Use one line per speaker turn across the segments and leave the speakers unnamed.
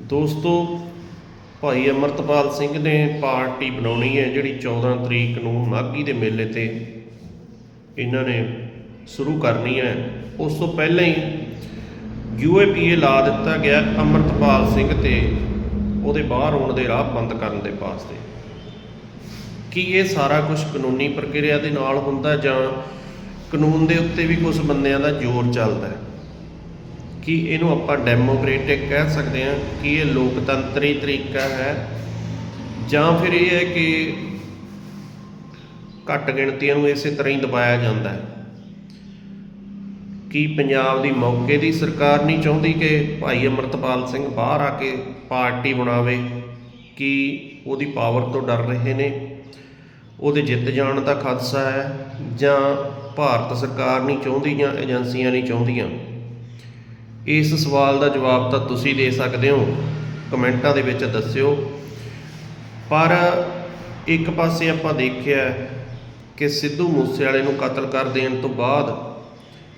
ਦੋਸਤੋ, ਭਾਈ ਅਮਰਤਪਾਲ ਸਿੰਘ ਨੇ ਪਾਰਟੀ ਬਣਾਉਣੀ ਹੈ ਜਿਹੜੀ 14 ਤਰੀਕ ਨੂੰ ਮਾਘੀ ਦੇ ਮੇਲੇ ਤੇ ਇਹਨਾਂ ਨੇ ਸ਼ੁਰੂ ਕਰਨੀ ਹੈ। ਉਸ ਤੋਂ ਪਹਿਲਾਂ ਹੀ ਯੂਏਪੀਏ ਲਾ ਦਿੱਤਾ ਗਿਆ ਅਮਰਤਪਾਲ ਸਿੰਘ ਤੇ ਉਹਦੇ ਬਾਹਰ ਆਉਣ ਦੇ ਰਾਹ ਬੰਦ ਕਰਨ ਦੇ ਵਾਸਤੇ। ਕੀ ਇਹ ਸਾਰਾ ਕੁਝ ਕਾਨੂੰਨੀ ਪ੍ਰਕਿਰਿਆ ਦੇ ਨਾਲ ਹੁੰਦਾ ਜਾਂ ਕਾਨੂੰਨ ਦੇ ਉੱਤੇ ਵੀ ਕੁਝ ਬੰਦਿਆਂ ਦਾ ਜ਼ੋਰ ਚੱਲਦਾ ਹੈ? ਕੀ ਇਹਨੂੰ ਆਪਾਂ ਡੈਮੋਕ੍ਰੈਟਿਕ ਕਹਿ ਸਕਦੇ ਹਾਂ ਕਿ ਇਹ ਲੋਕਤੰਤਰੀ ਤਰੀਕਾ ਹੈ? ਜਾਂ ਫਿਰ ਇਹ ਹੈ ਕਿ ਘੱਟ ਗਿਣਤੀਆਂ ਨੂੰ ਇਸੇ ਤਰ੍ਹਾਂ ਹੀ ਦਬਾਇਆ ਜਾਂਦਾ ਹੈ? ਕੀ ਪੰਜਾਬ ਦੀ ਮੌਕੇ ਦੀ ਸਰਕਾਰ ਨਹੀਂ ਚਾਹੁੰਦੀ ਕਿ ਭਾਈ ਅਮਰਤਪਾਲ ਸਿੰਘ ਬਾਹਰ ਆ ਕੇ ਪਾਰਟੀ ਬਣਾਵੇ? ਕੀ ਉਹਦੀ ਪਾਵਰ ਤੋਂ ਡਰ ਰਹੇ ਨੇ? ਉਹਦੇ ਜਿੱਤ ਜਾਣ ਦਾ ਖਦਸ਼ਾ ਹੈ ਜਾਂ ਭਾਰਤ ਸਰਕਾਰ ਨਹੀਂ ਚਾਹੁੰਦੀ ਜਾਂ ਏਜੰਸੀਆਂ ਨਹੀਂ ਚਾਹੁੰਦੀਆਂ? ਇਸ ਸਵਾਲ ਦਾ ਜਵਾਬ ਤਾਂ ਤੁਸੀਂ ਦੇ ਸਕਦੇ ਹੋ। ਕਮੈਂਟਾਂ ਦੇ ਵਿੱਚ ਦੱਸਿਓ। ਪਰ ਇੱਕ ਪਾਸੇ ਆਪਾਂ ਦੇਖਿਆ ਕਿ ਸਿੱਧੂ ਮੂਸੇਵਾਲੇ ਨੂੰ ਕਤਲ ਕਰ ਦੇਣ ਤੋਂ ਬਾਅਦ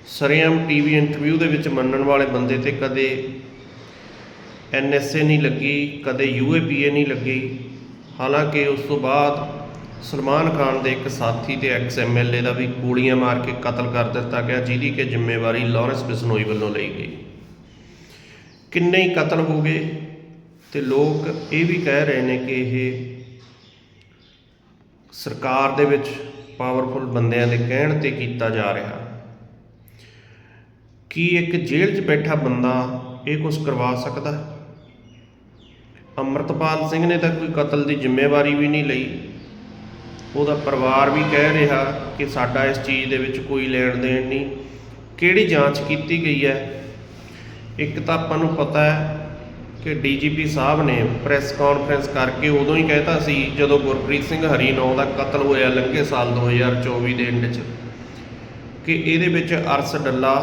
ਸਰੇਆਮ ਟੀਵੀ ਇੰਟਰਵਿਊ ਦੇ ਵਿੱਚ ਮੰਨਣ ਵਾਲੇ ਬੰਦੇ ਤੇ ਕਦੇ ਐਨਐਸਏ ਨਹੀਂ ਲੱਗੀ, ਕਦੇ ਯੂਏਪੀਏ ਨਹੀਂ ਲੱਗੀ। ਹਾਲਾਂਕਿ ਉਸ ਤੋਂ ਬਾਅਦ ਸਲਮਾਨ ਖਾਨ ਦੇ ਇੱਕ ਸਾਥੀ ਤੇ ਐਕਸ ਐਮਐਲਏ ਦਾ ਵੀ ਗੋਲੀਆਂ ਮਾਰ ਕੇ ਕਤਲ ਕਰ ਦਿੱਤਾ ਗਿਆ, ਜਿਹਦੀ ਕਿ ਜ਼ਿੰਮੇਵਾਰੀ ਲਾਰੈਂਸ ਬਿਸ਼ਨੋਈ ਵੱਲੋਂ ਲਈ ਗਈ। ਕਿੰਨੇ ਹੀ ਕਤਲ ਹੋ ਗਏ ਤੇ ਲੋਕ ਇਹ ਵੀ ਕਹਿ ਰਹੇ ਨੇ ਕਿ ਇਹ ਸਰਕਾਰ ਦੇ ਵਿੱਚ ਪਾਵਰਫੁਲ ਬੰਦਿਆਂ ਦੇ ਕਹਿਣ ਤੇ ਕੀਤਾ ਜਾ ਰਿਹਾ। ਕੀ ਇੱਕ ਜੇਲ੍ਹ 'ਚ ਬੈਠਾ ਬੰਦਾ ਇਹ ਕੁਝ ਕਰਵਾ ਸਕਦਾ? ਹੈ? ਅੰਮ੍ਰਿਤਪਾਲ ਸਿੰਘ ਨੇ ਤਾਂ ਕੋਈ ਕਤਲ ਦੀ ਜ਼ਿੰਮੇਵਾਰੀ ਵੀ ਨਹੀਂ ਲਈ। ਉਹਦਾ ਪਰਿਵਾਰ ਵੀ ਕਹਿ ਰਿਹਾ ਕਿ ਸਾਡਾ ਇਸ ਚੀਜ਼ ਦੇ ਵਿੱਚ ਕੋਈ ਲੈਣ ਦੇਣ ਨਹੀਂ। ਕਿਹੜੀ ਜਾਂਚ ਕੀਤੀ ਗਈ ਹੈ? ਇੱਕ ਤਾਂ ਆਪਾਂ ਨੂੰ ਪਤਾ ਹੈ ਕਿ ਡੀਜੀਪੀ ਸਾਹਿਬ ਨੇ ਪ੍ਰੈਸ ਕਾਨਫਰੰਸ ਕਰਕੇ ਉਦੋਂ ਹੀ ਕਹਿਤਾ ਸੀ ਜਦੋਂ ਗੁਰਪ੍ਰੀਤ ਸਿੰਘ ਹਰੀਨੌ ਦਾ ਕਤਲ ਹੋਇਆ ਲੰਘੇ ਸਾਲ 2024 ਦੇ ਐਂਡ 'ਚ, ਕਿ ਇਹਦੇ ਵਿੱਚ ਅਰਸ ਡੱਲਾ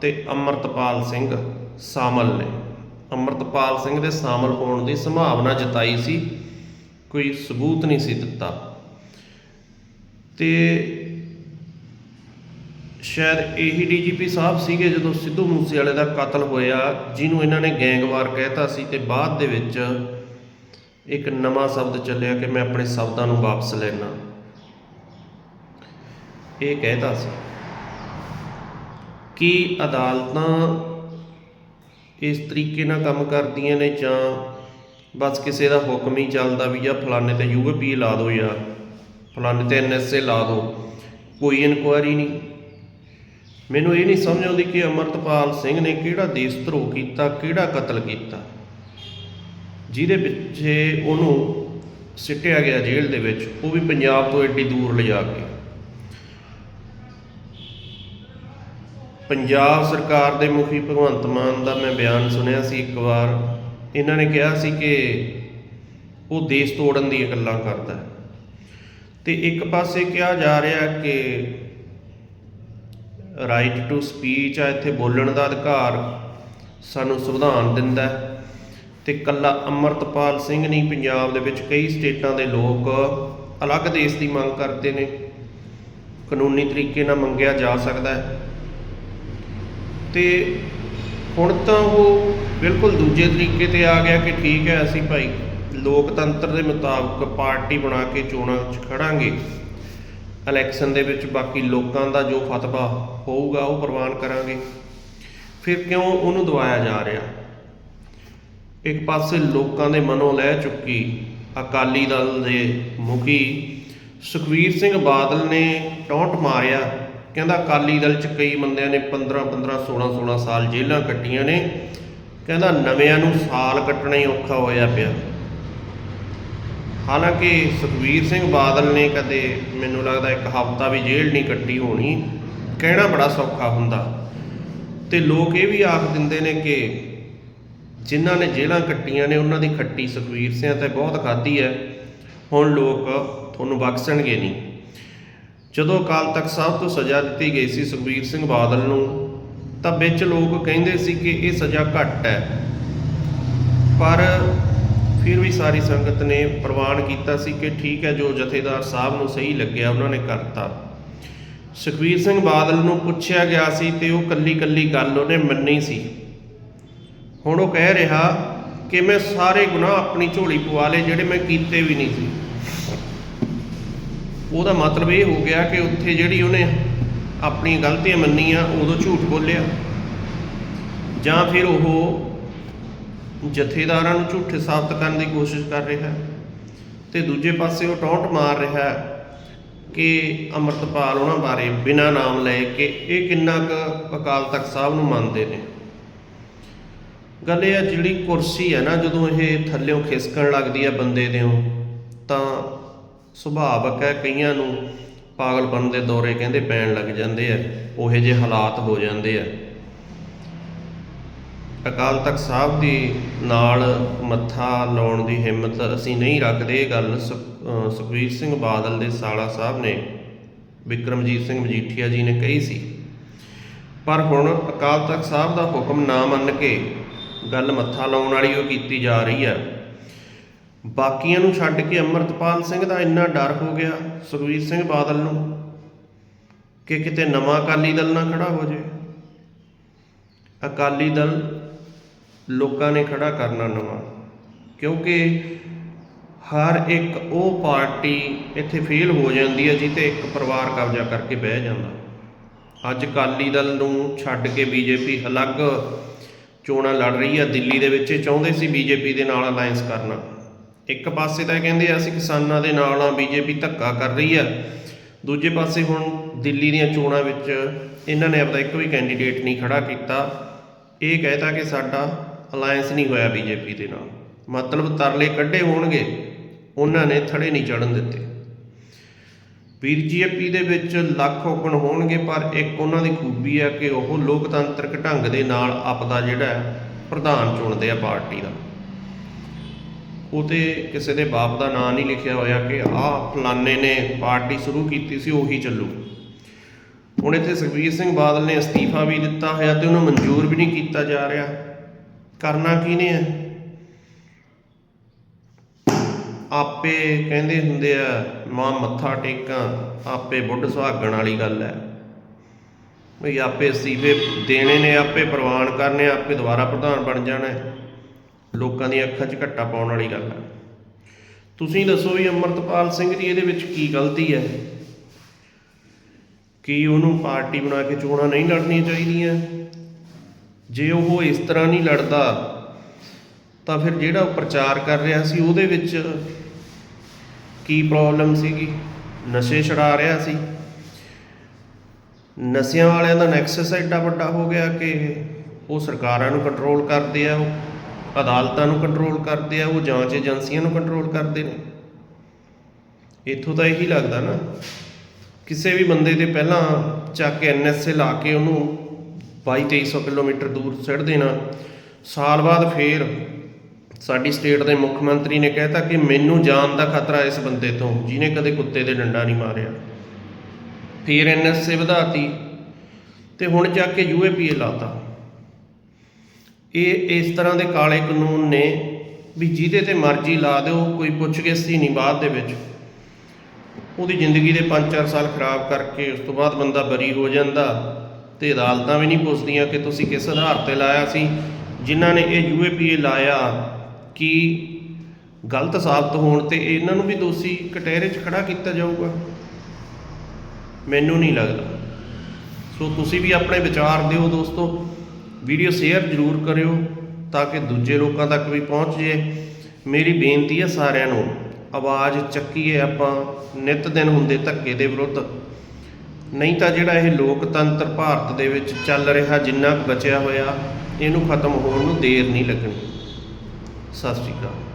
ਤੇ ਅਮਰਤਪਾਲ ਸਿੰਘ ਸ਼ਾਮਲ ਨੇ। ਅਮਰਤਪਾਲ ਸਿੰਘ ਦੇ ਸ਼ਾਮਲ ਹੋਣ ਦੀ ਸੰਭਾਵਨਾ ਜਤਾਈ ਸੀ, ਕੋਈ ਸਬੂਤ ਨਹੀਂ ਸੀ ਦਿੱਤਾ। ਤੇ ਸ਼ਾਇਦ ਇਹੀ ਡੀਜੀਪੀ ਸਾਹਿਬ ਸੀਗੇ ਜਦੋਂ ਸਿੱਧੂ ਮੂਸੇਵਾਲੇ ਦਾ ਕਤਲ ਹੋਇਆ, ਜਿਹਨੂੰ ਇਹਨਾਂ ਨੇ ਗੈਂਗਵਾਰ ਕਹਿਤਾ ਸੀ ਤੇ ਬਾਅਦ ਦੇ ਵਿੱਚ ਇੱਕ ਨਵਾਂ ਸ਼ਬਦ ਚੱਲਿਆ ਕਿ ਮੈਂ ਆਪਣੇ ਸ਼ਬਦਾਂ ਨੂੰ ਵਾਪਸ ਲੈਣਾ ਇਹ ਕਹਿਤਾ ਸੀ ਕੀ ਅਦਾਲਤਾਂ ਇਸ ਤਰੀਕੇ ਨਾਲ ਕੰਮ ਕਰਦੀਆਂ ਨੇ ਜਾਂ ਬਸ ਕਿਸੇ ਦਾ ਹੁਕਮ ਹੀ ਚੱਲਦਾ ਵੀ ਜਾਂ ਫਲਾਣੇ ਤੇ ਯੂਏਪੀ ਲਾ ਦਿਓ ਜਾਂ ਫਲਾਣੇ ਤੇ ਐਨਐਸਏ ਲਾ ਦਿਓ, ਕੋਈ ਇਨਕੁਆਇਰੀ ਨਹੀਂ। ਮੈਨੂੰ ਇਹ ਨਹੀਂ ਸਮਝ ਆਉਂਦੀ ਕਿ ਅਮਰਤਪਾਲ ਸਿੰਘ ਨੇ ਕਿਹੜਾ ਦੇਸ਼ ਧਰੋਹ ਕੀਤਾ, ਕਿਹੜਾ ਕਤਲ ਕੀਤਾ। ਜਿਹਦੇ ਪਿੱਛੇ ਉਹਨੂੰ ਸਿੱਟਿਆ ਗਿਆ ਜੇਲ੍ਹ ਦੇ ਵਿੱਚ, ਉਹ ਵੀ ਪੰਜਾਬ ਤੋਂ ਐਡੀ ਦੂਰ ਲਿਜਾ ਕੇ। ਪੰਜਾਬ ਸਰਕਾਰ ਦੇ ਮੁਖੀ ਭਗਵੰਤ ਮਾਨ ਦਾ ਮੈਂ ਬਿਆਨ ਸੁਣਿਆ ਸੀ ਇੱਕ ਵਾਰ। ਇਹਨਾਂ ਨੇ ਕਿਹਾ ਸੀ ਕਿ ਉਹ ਦੇਸ਼ ਤੋੜਨ ਦੀਆਂ ਗੱਲਾਂ ਕਰਦਾ ਹੈ। ਤੇ ਇੱਕ ਪਾਸੇ ਕਿਹਾ ਜਾ ਰਿਹਾ ਕਿ ਰਾਈਟ ਟੂ ਸਪੀਚ ਆ, ਇੱਥੇ ਬੋਲਣ ਦਾ ਅਧਿਕਾਰ ਸਾਨੂੰ ਸੰਵਿਧਾਨ ਦਿੰਦਾ ਹੈ। ਤੇ ਕੱਲਾ ਅਮਰਤਪਾਲ ਸਿੰਘ ਨਹੀਂ, ਪੰਜਾਬ ਦੇ ਵਿੱਚ ਕਈ ਸਟੇਟਾਂ ਦੇ ਲੋਕ ਅਲੱਗ ਦੇਸ਼ ਦੀ ਮੰਗ ਕਰਦੇ ਨੇ। ਕਾਨੂੰਨੀ ਤਰੀਕੇ ਨਾਲ ਮੰਗਿਆ ਜਾ ਸਕਦਾ ਹੈ। ਤੇ ਹੁਣ ਤਾਂ ਉਹ ਬਿਲਕੁਲ ਦੂਜੇ ਤਰੀਕੇ ਤੇ ਆ ਗਿਆ ਕਿ ਠੀਕ ਹੈ, ਅਸੀਂ ਭਾਈ ਲੋਕਤੰਤਰ ਦੇ ਮੁਤਾਬਕ ਪਾਰਟੀ ਬਣਾ ਕੇ ਚੋਣਾਂ 'ਚ ਖੜਾਂਗੇ। ਇਲੈਕਸ਼ਨ ਦੇ ਵਿੱਚ ਬਾਕੀ ਲੋਕਾਂ ਦਾ ਜੋ ਫਤਵਾ ਹੋਊਗਾ, ਉਹ ਪ੍ਰਵਾਨ ਕਰਾਂਗੇ। ਫਿਰ ਕਿਉਂ ਉਹਨੂੰ ਦਵਾਇਆ ਜਾ ਰਿਹਾ? ਇੱਕ ਪਾਸੇ ਲੋਕਾਂ ਦੇ ਮਨੋਂ ਲੈ ਚੁੱਕੀ ਅਕਾਲੀ ਦਲ ਦੇ ਮੁਖੀ ਸੁਖਵੀਰ ਸਿੰਘ ਬਾਦਲ ਨੇ ਟੌਂਟ ਮਾਰਿਆ। ਕਹਿੰਦਾ ਅਕਾਲੀ ਦਲ ਚ ਕਈ ਬੰਦਿਆਂ ਨੇ 15 15 16 16 ਸਾਲ ਜੇਲ੍ਹਾਂ ਕੱਟੀਆਂ ਨੇ। ਕਹਿੰਦਾ ਨਵਿਆਂ ਨੂੰ ਸਾਲ ਕੱਟਣਾ ਹੀ ਔਖਾ ਹੋਇਆ ਪਿਆ। ਹਾਲਾਂਕਿ ਸੁਖਵੀਰ ਸਿੰਘ ਬਾਦਲ ਨੇ ਕਦੇ, ਮੈਨੂੰ ਲੱਗਦਾ ਇੱਕ ਹਫ਼ਤਾ ਵੀ ਜੇਲ੍ਹ ਨਹੀਂ ਕੱਟੀ ਹੋਣੀ। ਕਹਿਣਾ ਬੜਾ ਸੌਖਾ ਹੁੰਦਾ। ਤੇ ਲੋਕ ਇਹ ਵੀ ਆਖ ਦਿੰਦੇ ਨੇ ਕਿ ਜਿਨ੍ਹਾਂ ਨੇ ਜੇਲ੍ਹਾਂ ਕੱਟੀਆਂ ਨੇ, ਉਹਨਾਂ ਦੀ ਖੱਟੀ ਸੁਖਵੀਰ ਸਿੰਘ ਤੇ ਬਹੁਤ ਖਾਧੀ ਹੈ। ਹੁਣ ਲੋਕ ਤੁਹਾਨੂੰ ਬਖਸ਼ਣਗੇ ਨਹੀਂ। ਜਦੋਂ ਅਕਾਲ ਤਖਤ ਸਾਹਿਬ ਤੋਂ ਸਜ਼ਾ ਦਿੱਤੀ ਗਈ ਸੀ ਸੁਖਬੀਰ ਸਿੰਘ ਬਾਦਲ ਨੂੰ, ਤਾਂ ਵਿੱਚ ਲੋਕ ਕਹਿੰਦੇ ਸੀ ਕਿ ਇਹ ਸਜ਼ਾ ਘੱਟ ਹੈ। ਪਰ ਫਿਰ ਵੀ ਸਾਰੀ ਸੰਗਤ ਨੇ ਪ੍ਰਵਾਨ ਕੀਤਾ ਸੀ ਕਿ ਠੀਕ ਹੈ, ਜੋ ਜਥੇਦਾਰ ਸਾਹਿਬ ਨੂੰ ਸਹੀ ਲੱਗਿਆ, ਉਹਨਾਂ ਨੇ ਕਰਤਾ। ਸੁਖਬੀਰ ਸਿੰਘ ਬਾਦਲ ਨੂੰ ਪੁੱਛਿਆ ਗਿਆ ਸੀ ਤੇ ਉਹ ਕੱਲੀ ਕੱਲੀ ਗੱਲ ਉਹਨੇ ਮੰਨੀ ਸੀ। ਹੁਣ ਉਹ ਕਹਿ ਰਿਹਾ ਕਿ ਮੈਂ ਸਾਰੇ ਗੁਨਾਹ ਆਪਣੀ ਝੋਲੀ ਪਵਾ ਲਏ, ਜਿਹੜੇ ਮੈਂ ਕੀਤੇ ਵੀ ਨਹੀਂ ਸੀ। ਉਹਦਾ ਮਤਲਬ ਇਹ ਹੋ ਗਿਆ ਕਿ ਉੱਥੇ ਜਿਹੜੀ ਉਹਨੇ ਆਪਣੀ ਗਲਤੀਆਂ ਮੰਨੀਆਂ, ਉਦੋਂ ਝੂਠ ਬੋਲਿਆ। ਜਾਂ ਫਿਰ ਉਹ ਜਥੇਦਾਰਾਂ ਨੂੰ ਝੂਠੇ ਸਾਬਤ ਕਰਨ ਦੀ ਕੋਸ਼ਿਸ਼ ਕਰ ਰਿਹਾ ਹੈ ਤੇ ਦੂਜੇ ਪਾਸੇ ਉਹ ਟੌਂਟ ਮਾਰ ਰਿਹਾ ਹੈ। ਕਿ ਅੰਮ੍ਰਿਤਪਾਲ ਉਹਨਾਂ ਬਾਰੇ ਬਿਨਾਂ ਨਾਮ ਲਏ ਕਿ ਇਹ ਕਿੰਨਾ ਕੁ ਅਕਾਲ ਤਖਤ ਸਾਹਿਬ ਨੂੰ ਮੰਨਦੇ ਨੇ। ਗੱਲ ਇਹ ਆ ਜਿਹੜੀ ਕੁਰਸੀ ਹੈ ਨਾ, ਜਦੋਂ ਇਹ ਥੱਲਿਓਂ ਖਿਸਕਣ ਲੱਗਦੀ ਹੈ ਬੰਦੇ ਦੇੋਂ ਤਾਂ ਸੁਭਾਵਕ ਹੈ ਕਈਆਂ ਨੂੰ ਪਾਗਲਪਨ ਦੇ ਦੌਰੇ ਕਹਿੰਦੇ ਪੈਣ ਲੱਗ ਜਾਂਦੇ ਆ, ਉਹੇ ਜਿਹੇ ਹਾਲਾਤ ਹੋ ਜਾਂਦੇ ਆ। ਅਕਾਲ ਤਖਤ ਸਾਹਿਬ ਦੀ ਨਾਲ ਮੱਥਾ ਲਾਉਣ ਦੀ ਹਿੰਮਤ ਅਸੀਂ ਨਹੀਂ ਰੱਖਦੇ। ਇਹ ਗੱਲ ਸੁਖ- ਸੁਖਬੀਰ ਸਿੰਘ ਬਾਦਲ ਦੇ ਸਾਲਾ ਸਾਹਿਬ ਨੇ ਵਿਕਰਮਜੀਤ ਸਿੰਘ ਮਜੀਠੀਆ ਜੀ ਨੇ ਕਹੀ ਸੀ। ਪਰ ਹੁਣ ਅਕਾਲ ਤਖਤ ਸਾਹਿਬ ਦਾ ਹੁਕਮ ਨਾ ਮੰਨ ਕੇ ਗੱਲ ਮੱਥਾ ਲਾਉਣ ਵਾਲੀ ਉਹ ਕੀਤੀ ਜਾ ਰਹੀ ਹੈ। ਬਾਕੀਆਂ ਨੂੰ ਛੱਡ ਕੇ ਅੰਮ੍ਰਿਤਪਾਲ ਸਿੰਘ ਦਾ ਇੰਨਾ ਡਰ ਹੋ ਗਿਆ ਸੁਖਬੀਰ ਸਿੰਘ ਬਾਦਲ ਨੂੰ ਕਿ ਕਿਤੇ ਨਵਾਂ ਅਕਾਲੀ ਦਲ ਨਾ ਖੜਾ ਹੋ ਜਾਵੇ। ਅਕਾਲੀ ਦਲ ਲੋਕਾਂ ਨੇ ਖੜਾ ਕਰਨਾ ਨਵਾਂ। ਕਿਉਂਕਿ ਹਰ ਇੱਕ ਉਹ ਪਾਰਟੀ ਇੱਥੇ ਫੇਲ ਹੋ ਜਾਂਦੀ ਹੈ ਜਿੱਤੇ ਇੱਕ ਪਰਿਵਾਰ ਕਬਜ਼ਾ ਕਰਕੇ ਬਹਿ ਜਾਂਦਾ। ਅੱਜ ਅਕਾਲੀ ਦਲ ਨੂੰ ਛੱਡ ਕੇ ਬੀਜੇਪੀ ਅਲੱਗ ਚੋਣਾਂ ਲੜ ਰਹੀ ਹੈ, ਦਿੱਲੀ ਦੇ ਵਿੱਚ ਇਹ ਚਾਹੁੰਦੇ ਸੀ ਬੀਜੇਪੀ ਦੇ ਨਾਲ ਅਲਾਈਅੰਸ ਕਰਨਾ। ਇੱਕ ਪਾਸੇ ਤਾਂ ਇਹ ਕਹਿੰਦੇ ਆ, ਅਸੀਂ ਕਿਸਾਨਾਂ ਦੇ ਨਾਲ ਆ ਬੀਜੇਪੀ ਧੱਕਾ ਕਰ ਰਹੀ ਆ ਦੂਜੇ ਪਾਸੇ ਹੁਣ ਦਿੱਲੀ ਦੀਆਂ ਚੋਣਾਂ ਵਿੱਚ ਇਹਨਾਂ ਨੇ ਆਪਦਾ ਇੱਕ ਵੀ ਕੈਂਡੀਡੇਟ ਨਹੀਂ ਖੜਾ ਕੀਤਾ। ਇਹ ਕਹਿਤਾ ਕਿ ਸਾਡਾ ਅਲਾਈਅੰਸ ਨਹੀਂ ਹੋਇਆ ਬੀਜੇਪੀ ਦੇ ਨਾਲ। ਮਤਲਬ ਤਰਲੇ ਕੱਢੇ ਹੋਣਗੇ, ਉਹਨਾਂ ਨੇ ਥੜੇ ਨਹੀਂ ਚੜਨ ਦਿੱਤੇ। ਬੀਜੇਪੀ ਦੇ ਵਿੱਚ ਲੱਖ ਔਗਣ ਹੋਣਗੇ, ਪਰ ਇੱਕ ਉਹਨਾਂ ਦੀ ਖੂਬੀ ਹੈ ਕਿ ਉਹ ਲੋਕਤੰਤਰਕ ਢੰਗ ਦੇ ਨਾਲ ਆਪਦਾ ਜਿਹੜਾ ਪ੍ਰਧਾਨ ਚੁਣਦੇ ਆ ਪਾਰਟੀ ਦਾ। ਉਹ ਤੇ ਕਿਸੇ ਦੇ ਬਾਪ ਦਾ ਨਾਂ ਨਹੀਂ ਲਿਖਿਆ ਹੋਇਆ ਕਿ ਆਹ ਫਲਾਨੇ ਨੇ ਪਾਰਟੀ ਸ਼ੁਰੂ ਕੀਤੀ ਸੀ, ਉਹੀ ਚੱਲੂ। ਹੁਣ ਇੱਥੇ ਸੁਖਬੀਰ ਸਿੰਘ ਬਾਦਲ ਨੇ ਅਸਤੀਫਾ ਵੀ ਦਿੱਤਾ ਹੋਇਆ ਤੇ ਉਹਨੂੰ ਮਨਜ਼ੂਰ ਵੀ ਨਹੀਂ ਕੀਤਾ ਜਾ ਰਿਹਾ। ਕਰਨਾ ਕਿਹਨੇ ਹੈ ਆਪੇ ਕਹਿੰਦੇ ਹੁੰਦੇ ਆ, ਮਾਂ ਮੱਥਾ ਟੇਕਾਂ, ਆਪੇ ਬੁੱਢ ਸੁਹਾਗਣ ਵਾਲੀ ਗੱਲ ਹੈ ਵੀ ਆਪੇ ਅਸਤੀਫੇ ਦੇਣੇ ਨੇ, ਆਪੇ ਪ੍ਰਵਾਨ ਕਰਨੇ, ਆਪੇ ਦੁਬਾਰਾ ਪ੍ਰਧਾਨ ਬਣ ਜਾਣਾ ਲੋਕਾਂ ਦੀਆਂ ਅੱਖਾਂ 'ਚ ਘੱਟਾ ਪਾਉਣ ਵਾਲੀ ਗੱਲ ਹੈ ਤੁਸੀਂ ਦੱਸੋ ਵੀ ਅੰਮ੍ਰਿਤਪਾਲ ਸਿੰਘ ਦੀ ਇਹਦੇ ਵਿੱਚ ਕੀ ਗਲਤੀ ਹੈ ਕੀ ਉਹਨੂੰ ਪਾਰਟੀ ਬਣਾ ਕੇ ਚੋਣਾਂ ਨਹੀਂ ਲੜਨੀਆਂ ਚਾਹੀਦੀਆਂ? ਜੇ ਉਹ ਇਸ ਤਰ੍ਹਾਂ ਨਹੀਂ ਲੜਦਾ, ਤਾਂ ਫਿਰ ਜਿਹੜਾ ਉਹ ਪ੍ਰਚਾਰ ਕਰ ਰਿਹਾ ਸੀ ਉਹਦੇ ਵਿੱਚ ਕੀ ਪ੍ਰੋਬਲਮ ਸੀਗੀ? ਨਸ਼ੇ ਛਡਾ ਰਿਹਾ ਸੀ। ਨਸ਼ਿਆਂ ਵਾਲਿਆਂ ਦਾ ਨੈਕਸਸ ਐਡਾ ਵੱਡਾ ਹੋ ਗਿਆ ਕਿ ਉਹ ਸਰਕਾਰਾਂ ਨੂੰ ਕੰਟਰੋਲ ਕਰਦੇ ਆ, ਉਹ ਅਦਾਲਤਾਂ ਨੂੰ ਕੰਟਰੋਲ ਕਰਦੇ ਆ, ਉਹ ਜਾਂਚ ਏਜੰਸੀਆਂ ਨੂੰ ਕੰਟਰੋਲ ਕਰਦੇ ਨੇ। ਇੱਥੋਂ ਤਾਂ ਇਹੀ ਲੱਗਦਾ ਨਾ, ਕਿਸੇ ਵੀ ਬੰਦੇ ਦੇ ਪਹਿਲਾਂ ਚੱਕ ਕੇ ਐਨਐਸਏ ਲਾ ਕੇ ਉਹਨੂੰ 22 2300 ਕਿਲੋਮੀਟਰ ਦੂਰ ਸਿੱਟ ਦੇਣਾ। ਸਾਲ ਬਾਅਦ ਫੇਰ ਸਾਡੀ ਸਟੇਟ ਦੇ ਮੁੱਖ ਮੰਤਰੀ ਨੇ ਕਹਿਤਾ ਕਿ ਮੈਨੂੰ ਜਾਨ ਦਾ ਖਤਰਾ ਇਸ ਬੰਦੇ ਤੋਂ, ਜਿਹਨੇ ਕਦੇ ਕੁੱਤੇ ਦੇ ਡੰਡਾ ਨਹੀਂ ਮਾਰਿਆ। ਫੇਰ ਐਨਐਸਏ ਵਧਾਤੀ ਤੇ ਹੁਣ ਚੱਕ ਕੇ ਯੂਏਪੀਏ ਲਾਤਾ। ਇਹ ਇਸ ਤਰ੍ਹਾਂ ਦੇ ਕਾਲੇ ਕਾਨੂੰਨ ਨੇ ਵੀ ਜਿਹਦੇ ਤੇ ਮਰਜ਼ੀ ਲਾ ਦਿਓ, ਕੋਈ ਪੁੱਛਗਿੱਛ ਹੀ ਨਹੀਂ ਬਾਅਦ ਦੇ ਵਿੱਚ। ਉਹਦੀ ਜ਼ਿੰਦਗੀ ਦੇ 5-4 ਸਾਲ ਖਰਾਬ ਕਰਕੇ ਉਸ ਤੋਂ ਬਾਅਦ ਬੰਦਾ ਬਰੀ ਹੋ ਜਾਂਦਾ। ਤੇ ਅਦਾਲਤਾਂ ਵੀ ਨਹੀਂ ਪੁੱਛਦੀਆਂ ਕਿ ਤੁਸੀਂ ਕਿਸ ਆਧਾਰ ਤੇ ਲਾਇਆ ਸੀ। ਜਿਨ੍ਹਾਂ ਨੇ ਇਹ ਯੂਏਪੀਏ ਲਾਇਆ ਕਿ ਗਲਤ ਸਾਬਤ ਹੋਣ ਤੇ ਇਹਨਾਂ ਨੂੰ ਵੀ ਦੋਸ਼ੀ ਕਟਹਿਰੇ 'ਚ ਖੜਾ ਕੀਤਾ ਜਾਊਗਾ। ਮੈਨੂੰ ਨਹੀਂ ਲੱਗਦਾ। ਸੋ ਤੁਸੀਂ ਵੀ ਆਪਣੇ ਵਿਚਾਰ ਦਿਓ ਦੋਸਤੋ। ਵੀਡੀਓ ਸ਼ੇਅਰ ਜ਼ਰੂਰ ਕਰਿਓ ਤਾਂ ਕਿ ਦੂਜੇ ਲੋਕਾਂ ਤੱਕ ਵੀ ਪਹੁੰਚ ਜੇ ਮੇਰੀ ਬੇਨਤੀ ਹੈ ਸਾਰਿਆਂ ਨੂੰ, ਆਵਾਜ਼ ਚੱਕੀਏ ਆਪਾਂ, ਨਿਤ ਦਿਨ ਹੁੰਦੇ ਧੱਕੇ ਦੇ ਵਿਰੁੱਧ। ਨਹੀਂ ਤਾਂ ਜਿਹੜਾ ਇਹ ਲੋਕਤੰਤਰ ਭਾਰਤ ਦੇ ਵਿੱਚ ਚੱਲ ਰਿਹਾ ਜਿੰਨਾ ਕੁ ਬਚਿਆ ਹੋਇਆ, ਇਹਨੂੰ ਖਤਮ ਹੋਣ ਨੂੰ ਦੇਰ ਨਹੀਂ ਲੱਗਣੀ। ਸਤਿ ਸ਼੍ਰੀ ਅਕਾਲ।